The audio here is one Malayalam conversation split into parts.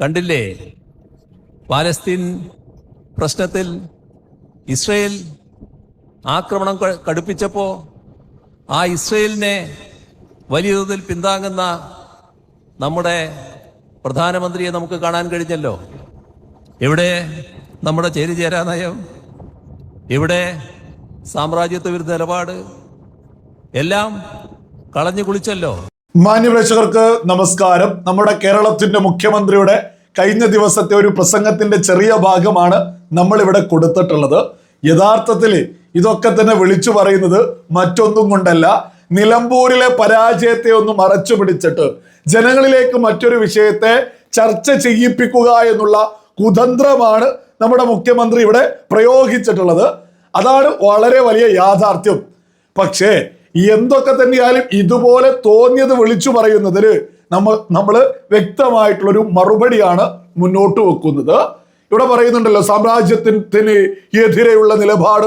കണ്ടില്ലേ? പാലസ്തീൻ പ്രശ്നത്തിൽ ഇസ്രയേൽ ആക്രമണം കടുപ്പിച്ചപ്പോൾ ആ ഇസ്രയേലിനെ വലിയ തോതിൽ പിന്താങ്ങുന്ന നമ്മുടെ പ്രധാനമന്ത്രിയെ നമുക്ക് കാണാൻ കഴിഞ്ഞല്ലോ. എവിടെ നമ്മുടെ ചേരിചേരാ നയം? എവിടെ സാമ്രാജ്യത്വ വിരുദ്ധ നിലപാട്? എല്ലാം കളഞ്ഞു കുളിച്ചല്ലോ. മാന്യപ്രേക്ഷകർക്ക് നമസ്കാരം. നമ്മുടെ കേരളത്തിന്റെ മുഖ്യമന്ത്രിയുടെ കഴിഞ്ഞ ദിവസത്തെ ഒരു പ്രസംഗത്തിന്റെ ചെറിയ ഭാഗമാണ് നമ്മൾ ഇവിടെ കൊടുത്തിട്ടുള്ളത്. യഥാർത്ഥത്തിൽ ഇതൊക്കെ തന്നെ വിളിച്ചു പറയുന്നത് മറ്റൊന്നും കൊണ്ടല്ല. നിലമ്പൂരിലെ പരാജയത്തെ ഒന്ന് മറച്ചു പിടിച്ചിട്ട് ജനങ്ങളിലേക്ക് മറ്റൊരു വിഷയത്തെ ചർച്ച ചെയ്യിപ്പിക്കുക എന്നുള്ള കുതന്ത്രമാണ് നമ്മുടെ മുഖ്യമന്ത്രി ഇവിടെ പ്രയോഗിച്ചിട്ടുള്ളത്. അതാണ് വളരെ വലിയ യാഥാർത്ഥ്യം. പക്ഷേ എന്തൊക്കെ തന്നെയാലും ഇതുപോലെ തോന്നിയത് വിളിച്ചു പറയുന്നതിന് നമ്മൾ നമ്മൾ വ്യക്തമായിട്ടുള്ളൊരു മറുപടിയാണ് മുന്നോട്ട് വെക്കുന്നത്. ഇവിടെ പറയുന്നുണ്ടല്ലോ സാമ്രാജ്യത്തിന് എതിരെയുള്ള നിലപാട്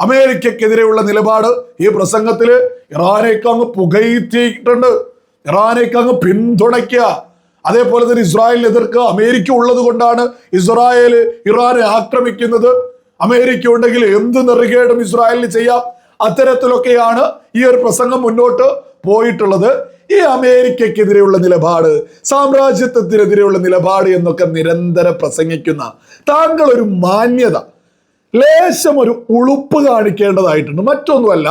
അമേരിക്കക്കെതിരെയുള്ള നിലപാട്. ഈ പ്രസംഗത്തിൽ ഇറാനേക്ക് അങ്ങ് പുകയിത്തിയിട്ടുണ്ട് ഇറാനേക്ക് അങ്ങ് പിന്തുണയ്ക്കുക. അതേപോലെ തന്നെ ഇസ്രായേലിനെ എതിർക്കുക. അമേരിക്ക ഉള്ളത് കൊണ്ടാണ് ഇസ്രായേൽ ഇറാനെ ആക്രമിക്കുന്നത്. അമേരിക്ക ഉണ്ടെങ്കിൽ എന്ത് നെറുകേടും ഇസ്രായേലിന് ചെയ്യാം. അത്തരത്തിലൊക്കെയാണ് ഈ ഒരു പ്രസംഗം മുന്നോട്ട് പോയിട്ടുള്ളത്. ഈ അമേരിക്കക്കെതിരെയുള്ള നിലപാട് സാമ്രാജ്യത്വത്തിനെതിരെയുള്ള നിലപാട് എന്നൊക്കെ നിരന്തരം പ്രസംഗിക്കുന്ന താങ്കൾ ഒരു മാന്യത ലേശം ഒരു ഉളുപ്പ് കാണിക്കേണ്ടതായിട്ടുണ്ട്. മറ്റൊന്നുമല്ല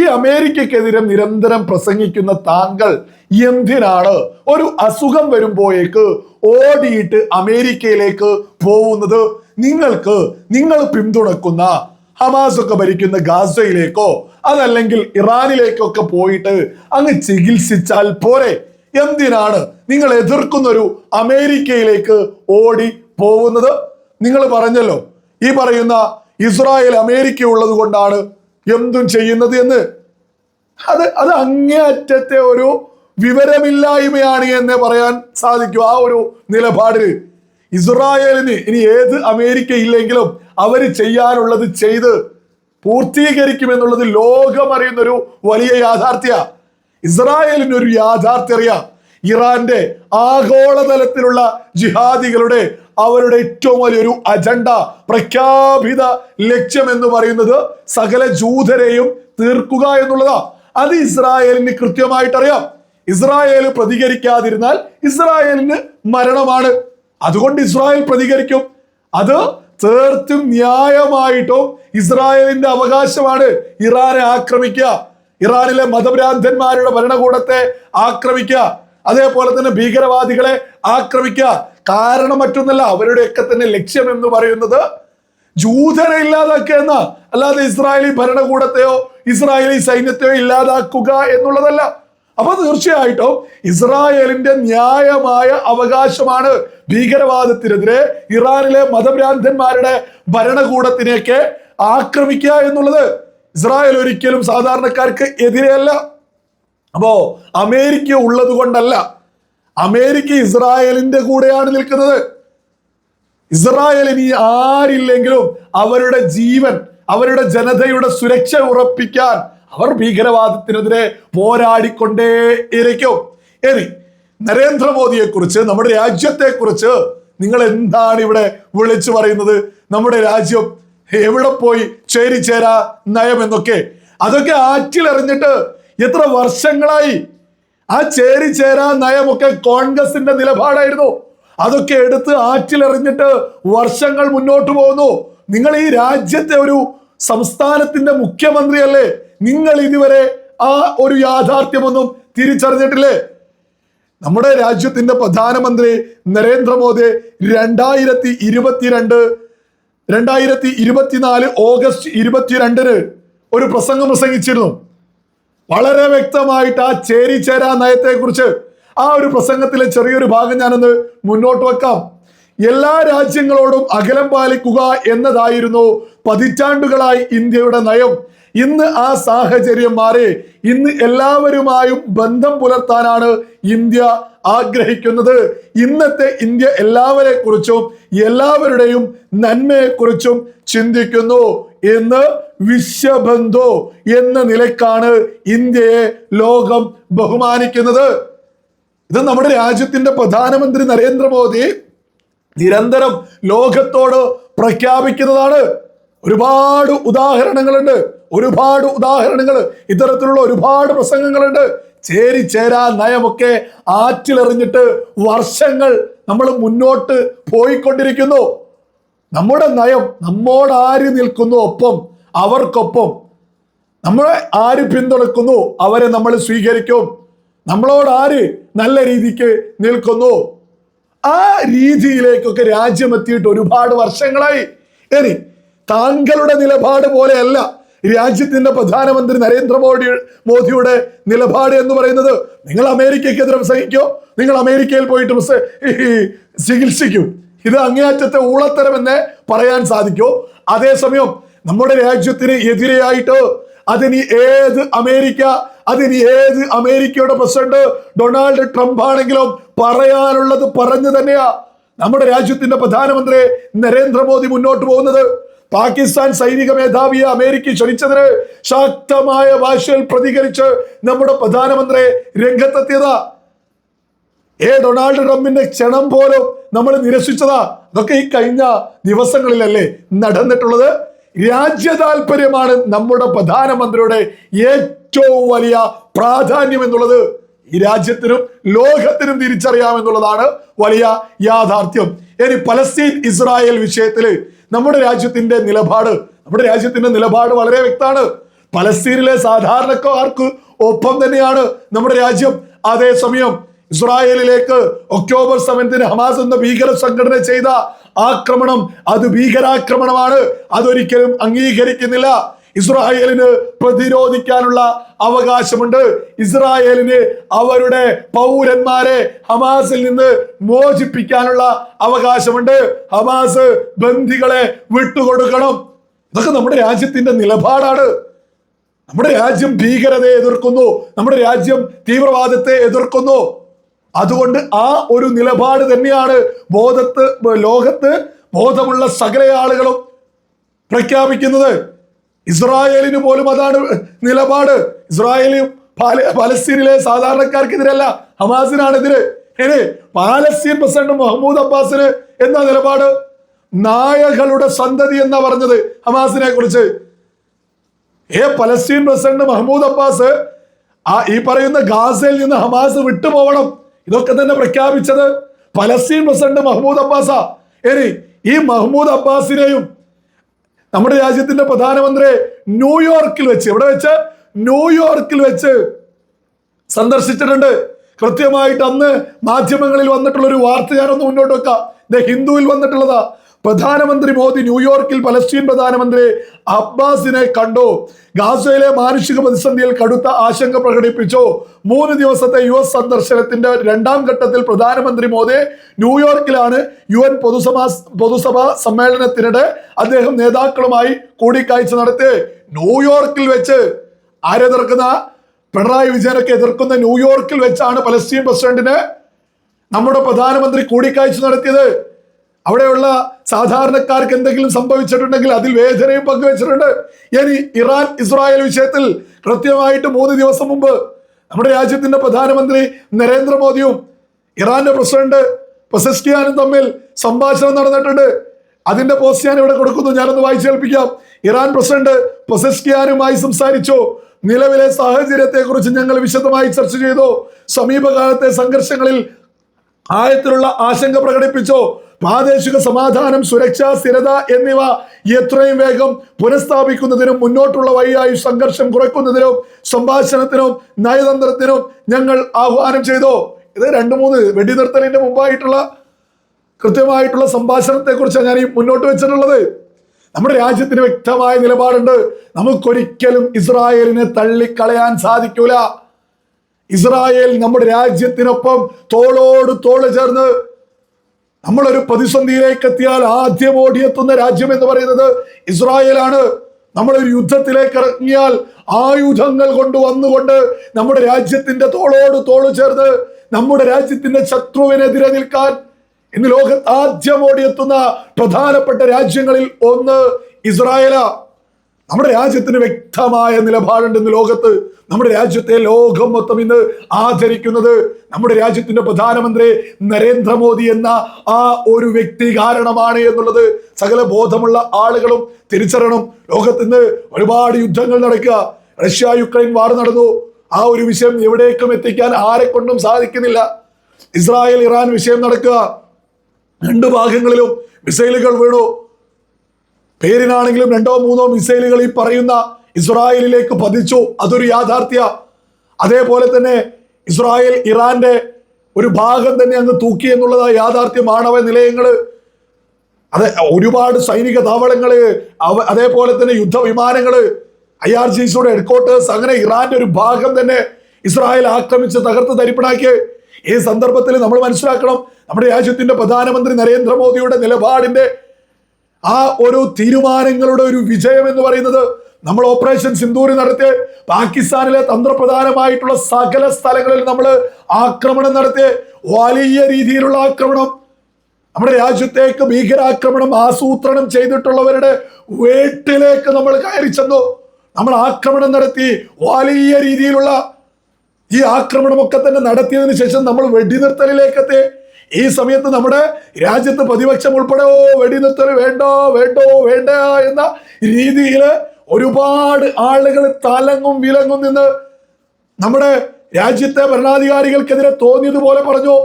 ഈ അമേരിക്കക്കെതിരെ നിരന്തരം പ്രസംഗിക്കുന്ന താങ്കൾ എന്തിനാണ് ഒരു അസുഖം വരുമ്പോഴേക്ക് ഓടിയിട്ട് അമേരിക്കയിലേക്ക് പോകുന്നത്? നിങ്ങൾക്ക് നിങ്ങൾ പിന്തുണക്കുന്ന ഹമാസ് ഒക്കെ ഭരിക്കുന്ന ഗാസയിലേക്കോ അതല്ലെങ്കിൽ ഇറാനിലേക്കൊക്കെ പോയിട്ട് അങ്ങ് ചികിത്സിച്ചാൽ പോരെ. എന്തിനാണ് നിങ്ങൾ എതിർക്കുന്ന ഒരു അമേരിക്കയിലേക്ക് ഓടി പോകുന്നത്? നിങ്ങൾ പറഞ്ഞല്ലോ ഈ പറയുന്ന ഇസ്രായേൽ അമേരിക്ക ഉള്ളത് കൊണ്ടാണ് എന്തും ചെയ്യുന്നത് എന്ന്. അത് അത് അങ്ങേയറ്റത്തെ ഒരു വിവരമില്ലായ്മയാണ് എന്ന് പറയാൻ സാധിക്കും ആ ഒരു നിലപാടിൽ ഇസ്രായേലിന് ഇനി ഏത് അമേരിക്ക ഇല്ലെങ്കിലും അവർ ചെയ്യാനുള്ളത് ചെയ്ത് പൂർത്തീകരിക്കുമെന്നുള്ളത് ലോകം അറിയുന്ന ഒരു വലിയ യാഥാർത്ഥ്യ. ഇസ്രായേലിന് ഒരു യാഥാർത്ഥ്യ അറിയാം ഇറാന്റെ ആഗോളതലത്തിലുള്ള ജിഹാദികളുടെ അവരുടെ ഏറ്റവും വലിയൊരു അജണ്ട പ്രഖ്യാപിത ലക്ഷ്യം എന്ന് പറയുന്നത് സകല ജൂതരെയും തീർക്കുക എന്നുള്ളതാ. അത് ഇസ്രായേലിന് കൃത്യമായിട്ടറിയാം. ഇസ്രായേൽ പ്രതികരിക്കാതിരുന്നാൽ ഇസ്രായേലിന് മരണമാണ്. അതുകൊണ്ട് ഇസ്രായേൽ പ്രതികരിക്കും. അത് തീർത്തും ന്യായമായിട്ടും ഇസ്രായേലിന്റെ അവകാശമാണ് ഇറാനെ ആക്രമിക്കുക. ഇറാനിലെ മതഭ്രാന്തന്മാരുടെ ഭരണകൂടത്തെ ആക്രമിക്കുക. അതേപോലെ തന്നെ ഭീകരവാദികളെ ആക്രമിക്കുക. കാരണം മറ്റൊന്നല്ല അവരുടെയൊക്കെ തന്നെ ലക്ഷ്യം എന്ന് പറയുന്നത് ജൂതരെ ഇല്ലാതാക്കുക എന്ന. അല്ലാതെ ഇസ്രായേലി ഭരണകൂടത്തെയോ ഇസ്രായേലി സൈന്യത്തെയോ ഇല്ലാതാക്കുക എന്നുള്ളതല്ല. അപ്പൊ തീർച്ചയായിട്ടും ഇസ്രായേലിന്റെ ന്യായമായ അവകാശമാണ് ഭീകരവാദത്തിനെതിരെ ഇറാനിലെ മതഭ്രാന്തന്മാരുടെ ഭരണകൂടത്തിനെയൊക്കെ ആക്രമിക്കുക എന്നുള്ളത് ഇസ്രായേൽ ഒരിക്കലും സാധാരണക്കാർക്ക് എതിരെയല്ല. അപ്പോ അമേരിക്ക ഉള്ളത് കൊണ്ടല്ല അമേരിക്ക ഇസ്രായേലിന്റെ കൂടെയാണ് നിൽക്കുന്നത്. ഇസ്രായേലിന് ആരില്ലെങ്കിലും അവരുടെ ജീവൻ അവരുടെ ജനതയുടെ സുരക്ഷ ഉറപ്പിക്കാൻ അവർ ഭീകരവാദത്തിനെതിരെ പോരാടിക്കൊണ്ടേ ഇരിക്കും. ഇനി നരേന്ദ്രമോദിയെ കുറിച്ച് നമ്മുടെ രാജ്യത്തെ കുറിച്ച് നിങ്ങൾ എന്താണ് ഇവിടെ വിളിച്ചു പറയുന്നത്? നമ്മുടെ രാജ്യം എവിടെ പോയി ചേരിചേരാ നയം എന്നൊക്കെ. അതൊക്കെ ആറ്റിലെറിഞ്ഞിട്ട് എത്ര വർഷങ്ങളായി ആ ചേരിചേരാ നയമൊക്കെ കോൺഗ്രസിന്റെ നിലപാടായിരുന്നു. അതൊക്കെ എടുത്ത് ആറ്റിലെറിഞ്ഞിട്ട് വർഷങ്ങൾ മുന്നോട്ട് പോകുന്നു. നിങ്ങൾ ഈ രാജ്യത്തെ ഒരു സംസ്ഥാനത്തിന്റെ മുഖ്യമന്ത്രിയല്ലേ? നിങ്ങൾ ഇതുവരെ ആ ഒരു യാഥാർത്ഥ്യമൊന്നും തിരിച്ചറിഞ്ഞിട്ടില്ലേ? നമ്മുടെ രാജ്യത്തിന്റെ പ്രധാനമന്ത്രി നരേന്ദ്രമോദി രണ്ടായിരത്തി ഇരുപത്തിരണ്ട് രണ്ടായിരത്തി ഇരുപത്തിനാല് ഓഗസ്റ്റ് ഇരുപത്തിരണ്ടിന് ഒരു പ്രസംഗം പ്രസംഗിച്ചിരുന്നു. വളരെ വ്യക്തമായിട്ട് ആ ചേരി ചേരാ നയത്തെ കുറിച്ച് ആ ഒരു പ്രസംഗത്തിലെ ചെറിയൊരു ഭാഗം ഞാനൊന്ന് മുന്നോട്ട് വെക്കാം. എല്ലാ രാജ്യങ്ങളോടും അകലം പാലിക്കുക എന്നതായിരുന്നു പതിറ്റാണ്ടുകളായി ഇന്ത്യയുടെ നയം. ഇന്ന് ആ സാഹചര്യം മാറി. ഇന്ന് എല്ലാവരുമായും ബന്ധം പുലർത്താനാണ് ഇന്ത്യ ആഗ്രഹിക്കുന്നത്. ഇന്നത്തെ ഇന്ത്യ എല്ലാവരെ കുറിച്ചും എല്ലാവരുടെയും നന്മയെ കുറിച്ചും ചിന്തിക്കുന്നു എന്ന് വിശ്വബന്ധു എന്ന നിലക്കാണ് ഇന്ത്യയെ ലോകം ബഹുമാനിക്കുന്നത്. ഇത് നമ്മുടെ രാജ്യത്തിന്റെ പ്രധാനമന്ത്രി നരേന്ദ്രമോദി നിരന്തരം ലോകത്തോട് പ്രഖ്യാപിക്കുന്നതാണ്. ഒരുപാട് ഉദാഹരണങ്ങളുണ്ട്. ഒരുപാട് ഉദാഹരണങ്ങൾ. ഇത്തരത്തിലുള്ള ഒരുപാട് പ്രസംഗങ്ങളുണ്ട്. ചേരി ചേരാ നയമൊക്കെ ആറ്റിലെറിഞ്ഞിട്ട് വർഷങ്ങൾ നമ്മൾ മുന്നോട്ട് പോയിക്കൊണ്ടിരിക്കുന്നു. നമ്മുടെ നയം നമ്മോട് ആര് നിൽക്കുന്നു ഒപ്പം? അവർക്കൊപ്പം. നമ്മളെ ആര് പിന്തുണക്കുന്നു? അവരെ നമ്മൾ സ്വീകരിക്കും. നമ്മളോട് ആര് നല്ല രീതിക്ക് നിൽക്കുന്നു? ആ രീതിയിലേക്കൊക്കെ രാജ്യം എത്തിയിട്ട് ഒരുപാട് വർഷങ്ങളായി. ഇനി താങ്കളുടെ നിലപാട് പോലെയല്ല രാജ്യത്തിന്റെ പ്രധാനമന്ത്രി നരേന്ദ്രമോദി മോദിയുടെ നിലപാട് എന്ന് പറയുന്നത്. നിങ്ങൾ അമേരിക്കയ്ക്കെതിരെ പ്രസംഗിക്കോ? നിങ്ങൾ അമേരിക്കയിൽ പോയിട്ട് ചികിത്സിക്കും. ഇത് അങ്ങേയറ്റത്തെ ഊളത്തരമെന്ന് പറയാൻ സാധിക്കോ. അതേസമയം നമ്മുടെ രാജ്യത്തിന് എതിരെയായിട്ട് അതിന് ഏത് അമേരിക്ക അതിന് ഏത് അമേരിക്കയുടെ പ്രസിഡന്റ് ഡൊണാൾഡ് ട്രംപ് ആണെങ്കിലും പറയാനുള്ളത് പറഞ്ഞു തന്നെയാ. നമ്മുടെ രാജ്യത്തിന്റെ പ്രധാനമന്ത്രി നരേന്ദ്രമോദി മുന്നോട്ട് പോകുന്നത്. പാകിസ്ഥാൻ സൈനിക മേധാവിയെ അമേരിക്ക ക്ഷണിച്ചതിന് ശക്തമായ ഭാഷയിൽ പ്രതികരിച്ച് നമ്മുടെ പ്രധാനമന്ത്രി രംഗത്തെത്തിയതാ. ഏ ഡൊണാൾഡ് ട്രംപിന്റെ ക്ഷണം പോലും നമ്മൾ നിരസിച്ചതാ. അതൊക്കെ ഈ കഴിഞ്ഞ ദിവസങ്ങളിലല്ലേ നടന്നിട്ടുള്ളത്. രാജ്യ താല്പര്യമാണ് നമ്മുടെ പ്രധാനമന്ത്രിയുടെ ഏറ്റവും വലിയ പ്രാധാന്യം എന്നുള്ളത്. ഈ രാജ്യത്തിനും ലോകത്തിനും തിരിച്ചറിയാമെന്നുള്ളതാണ് വലിയ യാഥാർത്ഥ്യം. ഇനി പലസ്തീൻ ഇസ്രായേൽ വിഷയത്തിൽ നമ്മുടെ രാജ്യത്തിന്റെ നിലപാട്. നമ്മുടെ രാജ്യത്തിന്റെ നിലപാട് വളരെ വ്യക്തമാണ്. പലസ്തീനിലെ സാധാരണക്കാർക്ക് ഒപ്പം തന്നെയാണ് നമ്മുടെ രാജ്യം. അതേസമയം ഇസ്രായേലിലേക്ക് ഒക്ടോബർ സെവൻത്തിന് ഹമാസ് എന്ന ഭീകര സംഘടന ചെയ്ത ആക്രമണം അത് ഭീകരാക്രമണമാണ്. അതൊരിക്കലും അംഗീകരിക്കുന്നില്ല. ഇസ്രായേലിന് പ്രതിരോധിക്കാനുള്ള അവകാശമുണ്ട്. ഇസ്രായേലിന് അവരുടെ പൗരന്മാരെ ഹമാസിൽ നിന്ന് മോചിപ്പിക്കാനുള്ള അവകാശമുണ്ട്. ഹമാസ് ബന്ധികളെ വിട്ടുകൊടുക്കണം. ഇതൊക്കെ നമ്മുടെ രാജ്യത്തിന്റെ നിലപാടാണ്. നമ്മുടെ രാജ്യം ഭീകരതയെ എതിർക്കുന്നു. നമ്മുടെ രാജ്യം തീവ്രവാദത്തെ എതിർക്കുന്നു. അതുകൊണ്ട് ആ ഒരു നിലപാട് തന്നെയാണ് ബോധത്ത് ലോകത്ത് ബോധമുള്ള സകല ആളുകളും പ്രഖ്യാപിക്കുന്നത്. ഇസ്രായേലിന് പോലും അതാണ് നിലപാട്. ഇസ്രായേലും പാല- പലസ്തീനിലെ സാധാരണക്കാർക്കെതിരല്ല ഹമാസിനാണെതിരെ. ഇനി പാലസ്തീൻ പ്രസിഡന്റ് മഹ്മൂദ് അബ്ബാസിന് എന്താ നിലപാട്? നായകളുടെ സന്തതി എന്നാ പറഞ്ഞത് ഹമാസിനെ കുറിച്ച്. ഏ പലസ്തീൻ പ്രസിഡന്റ് മഹ്മൂദ് അബ്ബാസ് ആ ഈ പറയുന്ന ഗാസയിൽ നിന്ന് ഹമാസ് വിട്ടുപോകണം ഇതൊക്കെ തന്നെ പ്രഖ്യാപിച്ചത് പലസ്തീൻ പ്രസിഡന്റ് മഹ്മൂദ് അബ്ബാസാ. ഇനി ഈ മഹ്മൂദ് അബ്ബാസിനെയും നമ്മുടെ രാജ്യത്തിന്റെ പ്രധാനമന്ത്രി ന്യൂയോർക്കിൽ വെച്ച് എവിടെ വെച്ച്? ന്യൂയോർക്കിൽ വെച്ച് സന്ദർശിച്ചിട്ടുണ്ട്. കൃത്യമായിട്ട് അന്ന് മാധ്യമങ്ങളിൽ വന്നിട്ടുള്ള ഒരു വാർത്ത ഞാനൊന്ന് മുന്നോട്ട് വെക്കാം. ദ ഹിന്ദുവിൽ വന്നിട്ടുള്ളതാ. പ്രധാനമന്ത്രി മോദി ന്യൂയോർക്കിൽ പലസ്തീൻ പ്രധാനമന്ത്രി അബ്ബാസിനെ കണ്ടു. ഗാസയിലെ മാനുഷിക പ്രതിസന്ധിയിൽ കടുത്ത ആശങ്ക പ്രകടിപ്പിച്ചു. മൂന്ന് ദിവസത്തെ യു എസ് സന്ദർശനത്തിന്റെ രണ്ടാം ഘട്ടത്തിൽ പ്രധാനമന്ത്രി മോദി ന്യൂയോർക്കിലാണ് യു എൻ പൊതുസഭാ പൊതുസഭാ സമ്മേളനത്തിനിടെ അദ്ദേഹം നേതാക്കളുമായി കൂടിക്കാഴ്ച നടത്തി. ന്യൂയോർക്കിൽ വെച്ച് ആരെ എതിർക്കുന്ന? പിണറായി വിജയനൊക്കെ എതിർക്കുന്ന ന്യൂയോർക്കിൽ വെച്ചാണ് പലസ്തീൻ പ്രസിഡന്റിന് നമ്മുടെ പ്രധാനമന്ത്രി കൂടിക്കാഴ്ച നടത്തിയത്. അവിടെയുള്ള സാധാരണക്കാർക്ക് എന്തെങ്കിലും സംഭവിച്ചിട്ടുണ്ടെങ്കിൽ അതിൽ വേദനയും പങ്കുവച്ചിട്ടുണ്ട്. ഇനി ഇറാൻ ഇസ്രായേൽ വിഷയത്തിൽ കൃത്യമായിട്ട് മൂന്ന് ദിവസം മുമ്പ് നമ്മുടെ രാജ്യത്തിന്റെ പ്രധാനമന്ത്രി നരേന്ദ്രമോദിയും ഇറാന്റെ പ്രസിഡന്റ് പെസസ്കിയാനും തമ്മിൽ സംഭാഷണം നടന്നിട്ടുണ്ട്. അതിന്റെ പോസ്റ്റ് ഞാൻ ഇവിടെ കൊടുക്കുന്നു. ഞാനൊന്ന് വായിച്ചു കേൾപ്പിക്കാം. ഇറാൻ പ്രസിഡന്റ് പെസസ്കിയാനുമായി സംസാരിച്ചു. നിലവിലെ സാഹചര്യത്തെ കുറിച്ച് ഞങ്ങൾ വിശദമായി ചർച്ച ചെയ്തു. സമീപകാലത്തെ സംഘർഷങ്ങളിൽ ആഴത്തിലുള്ള ആശങ്ക പ്രകടിപ്പിച്ചു. പ്രാദേശിക സമാധാനം സുരക്ഷ സ്ഥിരത എന്നിവ എത്രയും വേഗം പുനഃസ്ഥാപിക്കുന്നതിനും മുന്നോട്ടുള്ള വഴിയായി സംഘർഷം കുറയ്ക്കുന്നതിനും സംഭാഷണത്തിനും നയതന്ത്രത്തിനും ഞങ്ങൾ ആഹ്വാനം ചെയ്തു. ഇത് രണ്ട് മൂന്ന് വെടിനിർത്തലിന്റെ മുമ്പായിട്ടുള്ള കൃത്യമായിട്ടുള്ള സംഭാഷണത്തെ കുറിച്ചാണ് ഞാൻ ഈ മുന്നോട്ട് വെച്ചിട്ടുള്ളത്. നമ്മുടെ രാജ്യത്തിന് വ്യക്തമായ നിലപാടുണ്ട്. നമുക്കൊരിക്കലും ഇസ്രായേലിനെ തള്ളിക്കളയാൻ സാധിക്കൂല. ഇസ്രായേൽ നമ്മുടെ രാജ്യത്തിനൊപ്പം തോളോട് തോൾ ചേർന്ന് നമ്മളൊരു പ്രതിസന്ധിയിലേക്ക് എത്തിയാൽ ആദ്യം ഓടിയെത്തുന്ന രാജ്യം എന്ന് പറയുന്നത് ഇസ്രായേലാണ്. നമ്മളൊരു യുദ്ധത്തിലേക്ക് ഇറങ്ങിയാൽ ആയുധങ്ങൾ കൊണ്ട് വന്നുകൊണ്ട് നമ്മുടെ രാജ്യത്തിന്റെ തോളോട് തോൾ ചേർന്ന് നമ്മുടെ രാജ്യത്തിന്റെ ശത്രുവിനെതിരെ നിൽക്കാൻ ഇന്ന് ലോകത്ത് ആദ്യം ഓടിയെത്തുന്ന പ്രധാനപ്പെട്ട രാജ്യങ്ങളിൽ ഒന്ന് ഇസ്രായേലാ. നമ്മുടെ രാജ്യത്തിന് വ്യക്തമായ നിലപാടുണ്ട് ഇന്ന് ലോകത്ത്. നമ്മുടെ രാജ്യത്തെ ലോകം മൊത്തം ഇന്ന് ആചരിക്കുന്നത് നമ്മുടെ രാജ്യത്തിന്റെ പ്രധാനമന്ത്രി നരേന്ദ്രമോദി എന്ന ആ ഒരു വ്യക്തി കാരണമാണ് എന്നുള്ളത് സകല ബോധമുള്ള ആളുകളും തിരിച്ചറിയണം. ലോകത്ത് ഇന്ന് ഒരുപാട് യുദ്ധങ്ങൾ നടക്കുക. റഷ്യ യുക്രൈൻ വാർ നടന്നു. ആ ഒരു വിഷയം എവിടേക്കും എത്തിക്കാൻ ആരെ കൊണ്ടും സാധിക്കുന്നില്ല. ഇസ്രായേൽ ഇറാൻ വിഷയം നടക്കുക. രണ്ട് ഭാഗങ്ങളിലും മിസൈലുകൾ വീണു. പേരിനാണെങ്കിലും രണ്ടോ മൂന്നോ മിസൈലുകൾ ഈ പറയുന്ന ഇസ്രായേലിലേക്ക് പതിച്ചു. അതൊരു യാഥാർത്ഥ്യ. അതേപോലെ തന്നെ ഇസ്രായേൽ ഇറാന്റെ ഒരു ഭാഗം തന്നെ അങ്ങ് തൂക്കി എന്നുള്ളത് യാഥാർത്ഥ്യം ആണവ നിലയങ്ങൾ അതെ ഒരുപാട് സൈനിക താവളങ്ങൾ അവ- അതേപോലെ തന്നെ യുദ്ധവിമാനങ്ങൾ ഐ ആർ ജി സിയുടെ ഹെഡ്ക്വാർട്ടേഴ്സ് അങ്ങനെ ഇറാന്റെ ഒരു ഭാഗം തന്നെ ഇസ്രായേൽ ആക്രമിച്ച് തകർത്ത് തരിപ്പണാക്കി. ഈ സന്ദർഭത്തിൽ നമ്മൾ മനസ്സിലാക്കണം നമ്മുടെ രാജ്യത്തിന്റെ പ്രധാനമന്ത്രി നരേന്ദ്രമോദിയുടെ നിലപാടിന്റെ ആ ഒരു തീരുമാനങ്ങളുടെ ഒരു വിജയം എന്ന് പറയുന്നത് നമ്മൾ ഓപ്പറേഷൻ സിന്ദൂരി നടത്തി പാകിസ്ഥാനിലെ തന്ത്രപ്രധാനമായിട്ടുള്ള സകല സ്ഥലങ്ങളിൽ നമ്മൾ ആക്രമണം നടത്തി വലിയ രീതിയിലുള്ള ആക്രമണം. നമ്മുടെ രാജ്യത്തേക്ക് ഭീകരാക്രമണം ആസൂത്രണം ചെയ്തിട്ടുള്ളവരുടെ വീട്ടിലേക്ക് നമ്മൾ കയറി ചെന്നു. നമ്മൾ ആക്രമണം നടത്തി വലിയ രീതിയിലുള്ള ഈ ആക്രമണമൊക്കെ തന്നെ നടത്തിയതിനു ശേഷം നമ്മൾ വെടിനിർത്തലിലേക്ക് എത്തി ഈ സമയത്ത് നമ്മുടെ രാജ്യത്ത് പ്രതിപക്ഷം ഉൾപ്പെടെ ഓ വെടിനിർത്തൽ വേണ്ടോ വേണ്ടോ വേണ്ട എന്ന രീതിയിൽ ഒരുപാട് ആളുകൾ തലങ്ങും വിലങ്ങും നിന്ന് നമ്മുടെ രാജ്യത്തെ ഭരണാധികാരികൾക്കെതിരെ തോന്നിയതുപോലെ പറഞ്ഞു.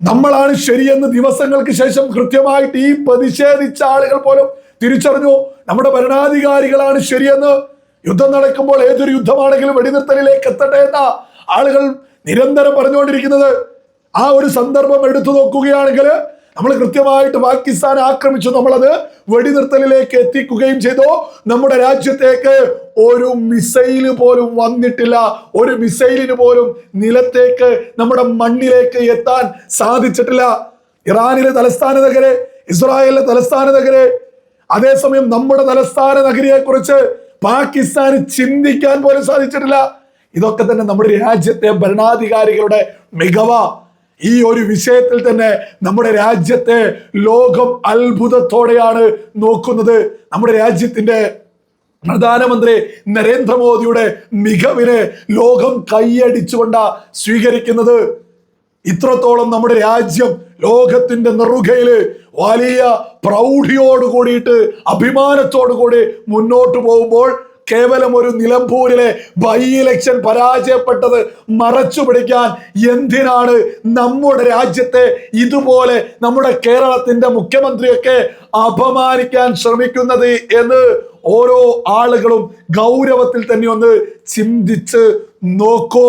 നമ്മളാണ് ശരിയെന്ന് ദിവസങ്ങൾക്ക് ശേഷം കൃത്യമായിട്ട് ഈ പ്രതിഷേധിച്ച ആളുകൾ പോലും തിരിച്ചറിഞ്ഞു. നമ്മുടെ ഭരണാധികാരികളാണ് ശരിയെന്ന് യുദ്ധം നടക്കുമ്പോൾ ഏതൊരു യുദ്ധമാണെങ്കിലും വെടിനിർത്തലിലേക്ക് എത്തട്ടെ എന്ന ആളുകൾ നിരന്തരം പറഞ്ഞുകൊണ്ടിരിക്കുന്നത്. ആ ഒരു സന്ദർഭം എടുത്തു നോക്കുകയാണെങ്കിൽ നമ്മൾ കൃത്യമായിട്ട് പാകിസ്ഥാൻ ആക്രമിച്ചു നമ്മളത് വെടിനിർത്തലിലേക്ക് എത്തിക്കുകയും ചെയ്തു. നമ്മുടെ രാജ്യത്തേക്ക് ഒരു മിസൈൽ പോലും വന്നിട്ടില്ല. ഒരു മിസൈലിന് പോലും നിലത്തേക്ക് നമ്മുടെ മണ്ണിലേക്ക് എത്താൻ സാധിച്ചിട്ടില്ല. ഇറാനിലെ തലസ്ഥാന നഗരെ ഇസ്രായേലിലെ തലസ്ഥാന നഗരെ അതേസമയം നമ്മുടെ തലസ്ഥാന നഗരിയെ കുറിച്ച് പാകിസ്ഥാന് ചിന്തിക്കാൻ പോലും സാധിച്ചിട്ടില്ല. ഇതൊക്കെ തന്നെ നമ്മുടെ രാജ്യത്തെ ഭരണാധികാരികളുടെ മികവ ഈ ഒരു വിഷയത്തിൽ തന്നെ നമ്മുടെ രാജ്യത്തെ ലോകം അത്ഭുതത്തോടെയാണ് നോക്കുന്നത്. നമ്മുടെ രാജ്യത്തിന്റെ പ്രധാനമന്ത്രി നരേന്ദ്രമോദിയുടെ മികവിനെ ലോകം കൈയടിച്ചുകൊണ്ട സ്വീകരിക്കുന്നത്. ഇത്രത്തോളം നമ്മുടെ രാജ്യം ലോകത്തിന്റെ നെറുകയിൽ വലിയ പ്രൗഢിയോട് കൂടിയിട്ട് അഭിമാനത്തോടു കൂടി മുന്നോട്ട് പോകുമ്പോൾ കേവലം ഒരു നിലമ്പൂരിലെ ബൈ ഇലക്ഷൻ പരാജയപ്പെട്ടത് മറച്ചു പിടിക്കാൻ എന്തിനാണ് നമ്മുടെ രാജ്യത്തെ ഇതുപോലെ നമ്മുടെ കേരളത്തിന്റെ മുഖ്യമന്ത്രിയൊക്കെ അപമാനിക്കാൻ ശ്രമിക്കുന്നത് എന്ന് ഓരോ ആളുകളും ഗൗരവത്തിൽ തന്നെ ഒന്ന് ചിന്തിച്ച് നോക്കൂ.